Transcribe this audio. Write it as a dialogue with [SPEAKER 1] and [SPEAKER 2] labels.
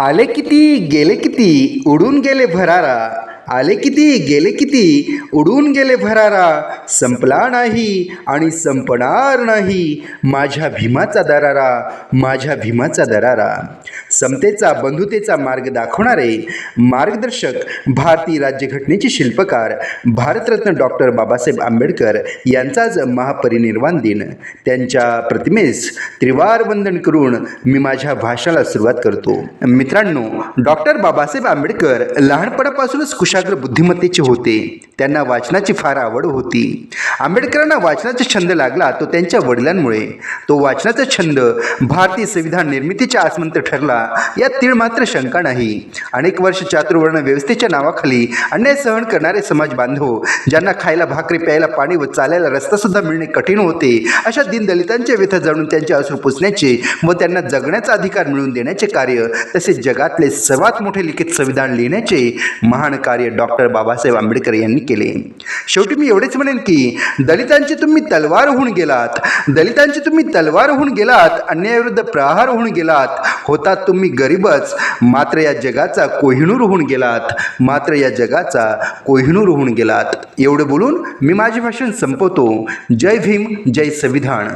[SPEAKER 1] आले किती गेले किती उडून गेले भरारा. आले किती गेले किती उडून गेले भरारा. संपला नाही आणि संपणार नाही माझ्या भीमाचा दरारा माझ्या भीमाचा दरारा. समतेचा बंधुतेचा मार्ग दाखवणारे मार्गदर्शक भारतीय राज्यघटनेचे शिल्पकार भारतरत्न डॉक्टर बाबासाहेब आंबेडकर यांचाच महापरिनिर्वाण दिन. त्यांच्या प्रतिमेस त्रिवार वंदन करून मी माझ्या भाषणाला सुरुवात करतो. मित्रांनो डॉक्टर बाबासाहेब आंबेडकर लहानपणापासूनच कुशाग्र बुद्धिमत्तेचे होते. त्यांना वाचनाची फार आवड होती. आंबेडकरांना वाचनाचा छंद लागला तो त्यांच्या वडिलांमुळे. तो वाचनाचा छंद भारतीय संविधान निर्मितीच्या आसमंत ठरला. यात तीळ मात्र शंका नाही. अनेक वर्ष चातुर्वर्ण व्यवस्थेच्या नावाखाली अन्याय सहन करणारे समाज बांधव ज्यांना खायला भाकरी प्यायला पाणी व चालायला रस्ता सुद्धा मिळणे कठीण होते अशा दीनदलितांच्या व्यथा जाणून त्यांचे अश्रू पुसण्याचे व त्यांना जगण्याचा अधिकार मिळवून देण्याचे कार्य तसेच जगातले सर्वात मोठे लिखित संविधान लिहिण्याचे महान कार्य डॉक्टर बाबासाहेब आंबेडकर यांनी केले. शेवटी मी एवढेच म्हणेन की दलितांची तुम्ही तलवार होऊन गेलात. दलितांची तुम्ही तलवार होऊन गेलात अन्यायाविरुद्ध प्रहार होऊन गेलात. होतात तुम्ही गरीबच मात्र या जगाचा कोहिनूर होऊन गेलात. मात्र या जगाचा कोहिनूर होऊन गेलात. एवढं बोलून मी माझे भाषण संपवतो. जय भीम जय संविधान.